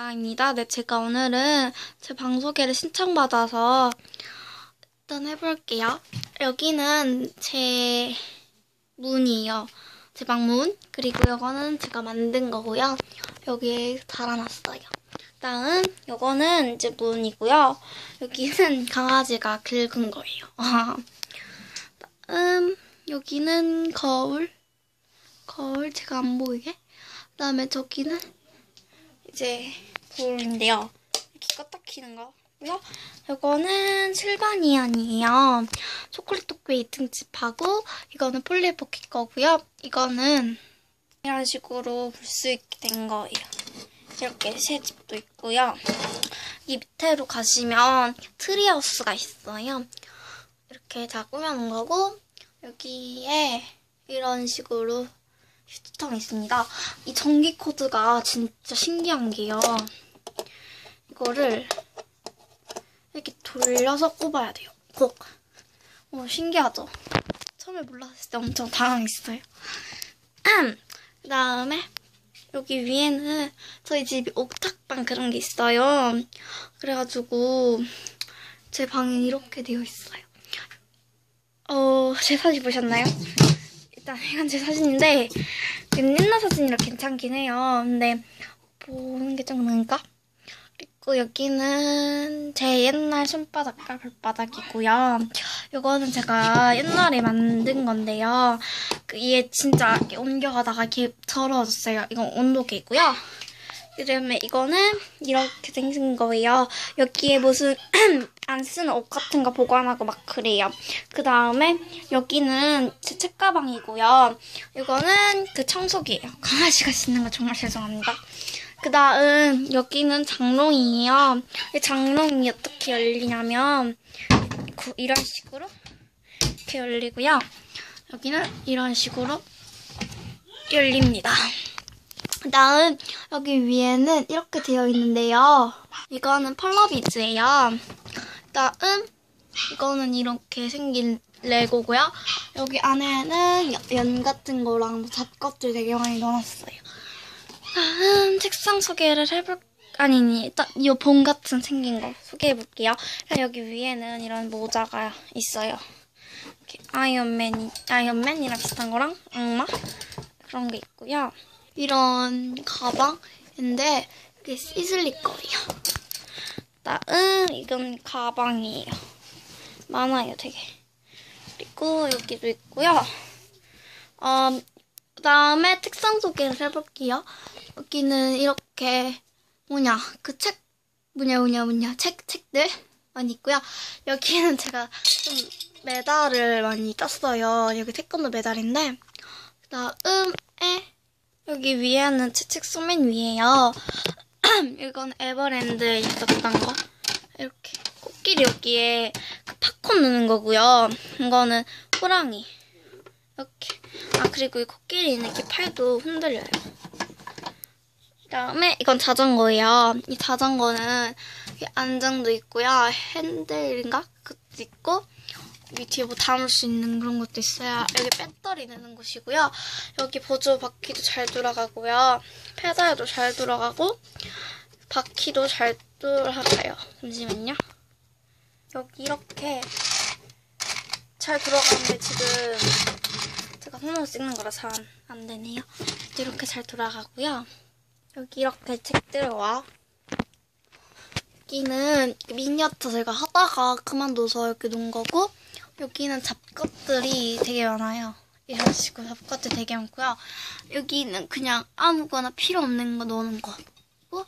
나라입니다. 네, 제가 오늘은 제 방 소개를 신청받아서 일단 해볼게요. 여기는 제 문이에요. 제 방문. 그리고 이거는 제가 만든 거고요. 여기에 달아놨어요. 다음, 이거는 이제 문이고요. 여기는 강아지가 긁은 거예요. 다음, 여기는 거울. 거울 제가 안 보이게. 그다음에 저기는 이제 볼인데요. 이렇게 껐다 키는 거 고요. 이거는 실바니안이에요. 초콜릿 토끼 2등 집하고 이거는 폴리포켓 거고요. 이거는 이런 식으로 볼 수 있게 된 거예요. 이렇게 새 집도 있고요. 이 밑에로 가시면 트리하우스가 있어요. 이렇게 다 꾸며놓은 거고 여기에 이런 식으로 휴지통이 있습니다. 이 전기 코드가 진짜 신기한 게요. 이거를 이렇게 돌려서 꼽아야 돼요. 꼭. 어, 신기하죠? 처음에 몰랐을 때 엄청 당황했어요. 그 다음에 여기 위에는 저희 집이 옥탑방 그런 게 있어요. 그래가지고 제 방엔 이렇게 되어 있어요. 어, 제 사진 보셨나요? 일단 이건 제 사진인데 옛날 사진이라 괜찮긴 해요. 근데 보는 게 좀 그런가? 그리고 여기는 제 옛날 손바닥과 발바닥이고요. 이거는 제가 옛날에 만든 건데요. 그 이게 진짜 옮겨가다가 이렇게 더러워졌어요. 이건 온도계고요. 그다음에 이거는 이렇게 생긴 거예요. 여기에 무슨 안 쓰는 옷 같은 거 보관하고 막 그래요. 그 다음에 여기는 제 책가방이고요. 이거는 그 청소기예요. 강아지가 짖는 거 정말 죄송합니다. 그 다음 여기는 장롱이에요. 이 장롱이 어떻게 열리냐면 이런 식으로 이렇게 열리고요. 여기는 이런 식으로 열립니다. 그 다음 여기 위에는 이렇게 되어 있는데요. 이거는 펄러비즈예요. 다음 이거는 이렇게 생긴 레고고요. 여기 안에는 연 같은 거랑 잡것들 되게 많이 넣어놨어요. 다음 책상 소개를 해볼 아니 일단 이봄 같은 생긴 거 소개해볼게요. 여기 위에는 이런 모자가 있어요. 이렇게 아이언맨 아이언맨이랑 비슷한 거랑 악마 그런 게 있고요. 이런 가방인데 이게 시슬리 거예요. 다음 이건 가방이에요. 많아요, 되게. 그리고 여기도 있고요. 어, 그다음에 책상 소개를 해볼게요. 여기는 이렇게 뭐냐 그 책 뭐냐 뭐냐 뭐냐 책 책들 많이 있고요. 여기는 제가 좀 메달을 많이 땄어요. 여기 태권도 메달인데 그다음에 여기 위에는 제 책 소맨 위에요. 이건 에버랜드에 있었던 거. 이렇게 코끼리 여기에 그 팝콘 넣는 거고요. 이거는 호랑이. 이렇게. 아 그리고 이 코끼리는 이렇게 팔도 흔들려요. 그다음에 이건 자전거예요. 이 자전거는 안장도 있고요. 핸들인가? 그것도 있고 밑에 뭐 담을 수 있는 그런 것도 있어요. 여기 배터리 넣는 곳이고요. 여기 보조 바퀴도 잘 돌아가고요. 페달도 잘 돌아가고 바퀴도 잘 돌아가요. 잠시만요. 여기 이렇게 잘 돌아가는데 지금 제가 손으로 찍는 거라서 안, 안 되네요. 이렇게 잘 돌아가고요. 여기 이렇게 책들과 여기는 미니어처 제가 하다가 그만둬서 이렇게 놓은 거고 여기는 잡것들이 되게 많아요. 이런 식으로 잡것들 되게 많고요. 여기는 그냥 아무거나 필요 없는 거 넣는 거 고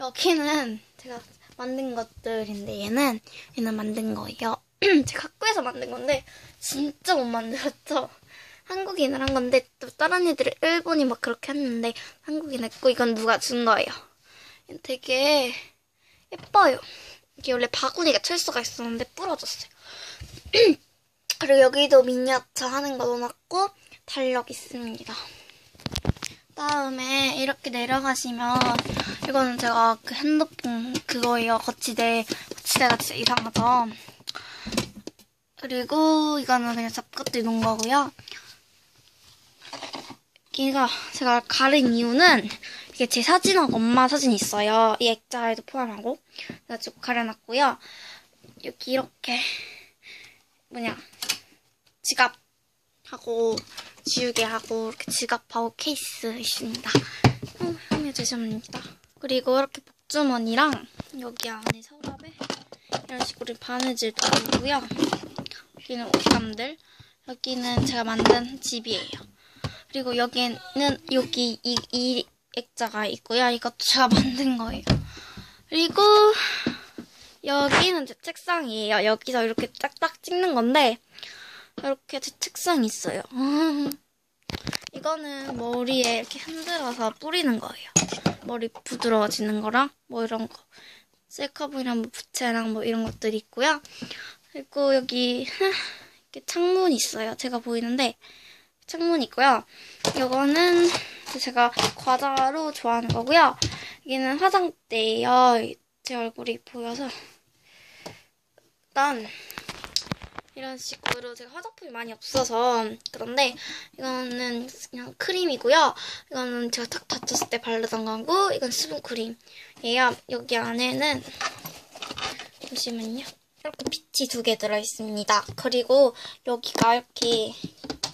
여기는 제가 만든 것들인데 얘는 얘는 만든 거예요. 제가 학교에서 만든 건데 진짜 못 만들었죠. 한국인을 한 건데 또 다른 애들은 일본이 막 그렇게 했는데 한국인 했고 이건 누가 준 거예요. 되게 예뻐요. 이게 원래 바구니가 철수가 있었는데 부러졌어요. 그리고 여기도 미니어처 하는 거 넣어놨고 달력 있습니다. 다음에 이렇게 내려가시면 이거는 제가 그 핸드폰 그거예요. 거치대. 거치대가 진짜 이상하죠. 그리고 이거는 그냥 잡것들 놓은 거고요. 여기가 제가 가른 이유는 이게 제 사진하고 엄마 사진이 있어요. 이 액자에도 포함하고. 그래가지고 가려놨고요. 여기 이렇게 뭐냐 지갑하고 지우개하고 이렇게 지갑하고 케이스 있습니다. 어, 형님 죄송합니다. 그리고 이렇게 복주머니랑 여기 안에 서랍에 이런 식으로 바느질도 있고요. 여기는 옷감들, 여기는 제가 만든 집이에요. 그리고 여기는 여기 이, 이 액자가 있고요. 이것도 제가 만든 거예요. 그리고 여기는 제 책상이에요. 여기서 이렇게 딱딱 찍는 건데 이렇게 제 책상이 있어요. 이거는 머리에 이렇게 흔들어서 뿌리는 거예요. 머리 부드러워지는 거랑 뭐 이런 거. 셀카봉이랑 뭐 부채랑 뭐 이런 것들이 있고요. 그리고 여기 이렇게 창문이 있어요. 제가 보이는데 창문이 있고요. 이거는 제가 과자로 좋아하는 거고요. 여기는 화장대예요. 제 얼굴이 보여서 일단 이런 식으로 제가 화장품이 많이 없어서 그런데 이거는 그냥 크림이고요. 이거는 제가 탁 다쳤을 때 바르던 거고 이건 수분크림이에요. 여기 안에는 잠시만요. 이렇게 빛이 두 개 들어있습니다. 그리고 여기가 이렇게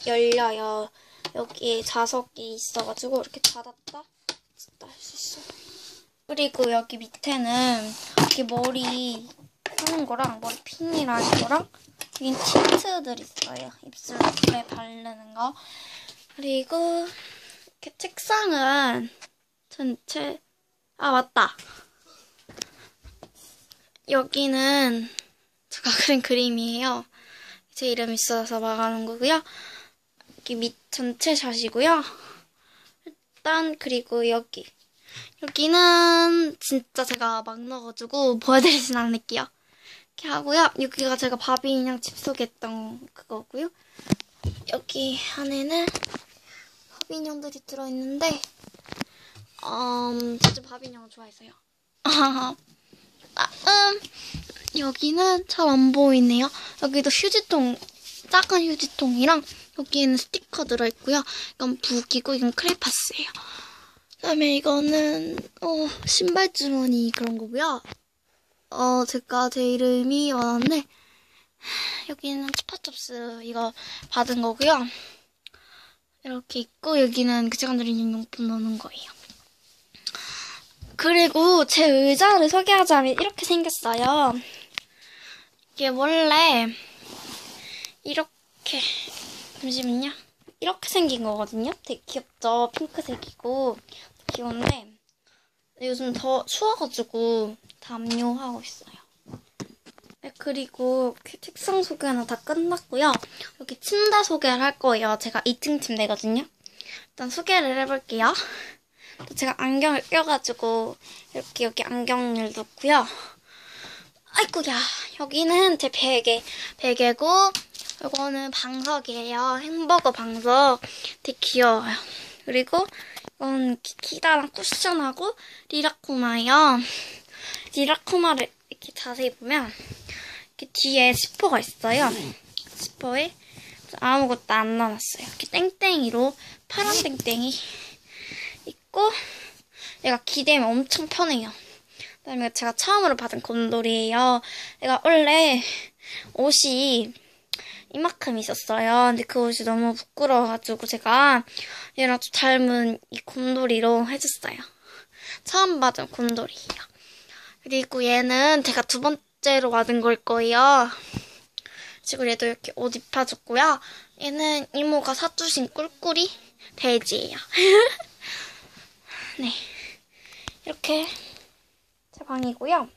열려요. 여기에 자석이 있어가지고 이렇게 닫았다 닫다 할수 있어요. 그리고 여기 밑에는 이렇게 머리 하는 거랑 머리 핀이라는 거랑 여긴 틴트들 있어요. 입술에 바르는 거. 그리고 이렇게 책상은 전체 아 맞다. 여기는 제가 그린 그림이에요. 제 이름이 있어서 막아놓은 거고요. 여기 밑 전체 샷이고요. 일단 그리고 여기 여기는 진짜 제가 막 넣어가지고 보여드리진 않을게요. 이렇게 하고요. 여기가 제가 바비 인형 집 소개했던 그거고요. 여기 안에는 바비 인형들이 들어있는데 음, 진짜 바비 인형을 좋아해서요. 아, 음, 여기는 잘 안 보이네요. 여기도 휴지통, 작은 휴지통이랑 여기에는 스티커 들어있고요. 이건 북이고 이건 크레파스예요. 그다음에 이거는 어, 신발 주머니 그런 거고요. 어, 제가 제 이름이 많은데 여기는 스파첩스 이거 받은 거고요. 이렇게 있고 여기는 그 시간 드리는 용품 넣는 거예요. 그리고 제 의자를 소개하자면 이렇게 생겼어요. 이게 원래 이렇게 잠시만요. 이렇게 생긴 거거든요. 되게 귀엽죠? 핑크색이고 귀여운데 요즘 더 추워가지고 담요하고 있어요. 네, 그리고 책상 소개는 다 끝났고요. 여기 침대 소개를 할 거예요. 제가 2층 침대거든요. 일단 소개를 해볼게요. 제가 안경을 껴가지고 이렇게 여기 안경을 넣고요. 아이고야 여기는 제 베개 베개고 이거는 방석이에요. 햄버거 방석 되게 귀여워요. 그리고 이건 키다랑 쿠션하고 리라코마예요. 리라코마를 이렇게 자세히 보면 이렇게 뒤에 지퍼가 있어요. 지퍼에 아무것도 안 넣어놨어요. 이렇게 땡땡이로 파란 땡땡이 있고 얘가 기대면 엄청 편해요. 그다음에 제가 처음으로 받은 곤돌이에요. 얘가 원래 옷이 이만큼 있었어요. 근데 그 옷이 너무 부끄러워가지고 제가 얘랑 좀 닮은 이 곤돌이로 해줬어요. 처음 받은 곤돌이에요. 그리고 얘는 제가 두 번째로 받은 걸 거예요. 지금 얘도 이렇게 옷 입혀줬고요. 얘는 이모가 사주신 꿀꿀이 돼지예요. 네. 이렇게 제 방이고요.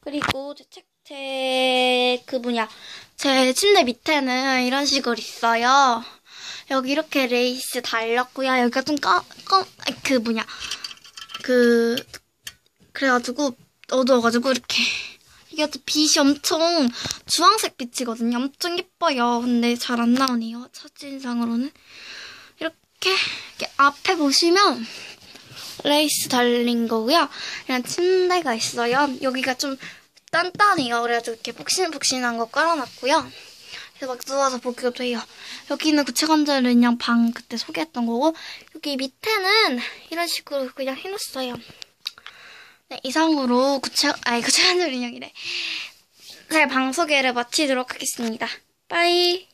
그리고 제 책, 제, 그 뭐냐, 제 침대 밑에는 이런 식으로 있어요. 여기 이렇게 레이스 달렸고요. 여기가 좀 꺼, 꺼, 그 뭐냐, 그, 그래가지고 어두워가지고 이렇게 이게 또 빛이 엄청 주황색 빛이거든요. 엄청 예뻐요. 근데 잘 안 나오네요. 사진상으로는. 이렇게, 이렇게 앞에 보시면 레이스 달린 거고요. 그냥 침대가 있어요. 여기가 좀 단단해요. 그래가지고 이렇게 푹신푹신한 거 깔아놨고요. 그래서 막 누워서 보기가 돼요. 여기는 구체관절 인형 방 그때 소개했던 거고 여기 밑에는 이런 식으로 그냥 해놨어요. 네, 이상으로 구체 아니 구체관절 인형이래. 제 방 소개를 마치도록 하겠습니다. 빠이.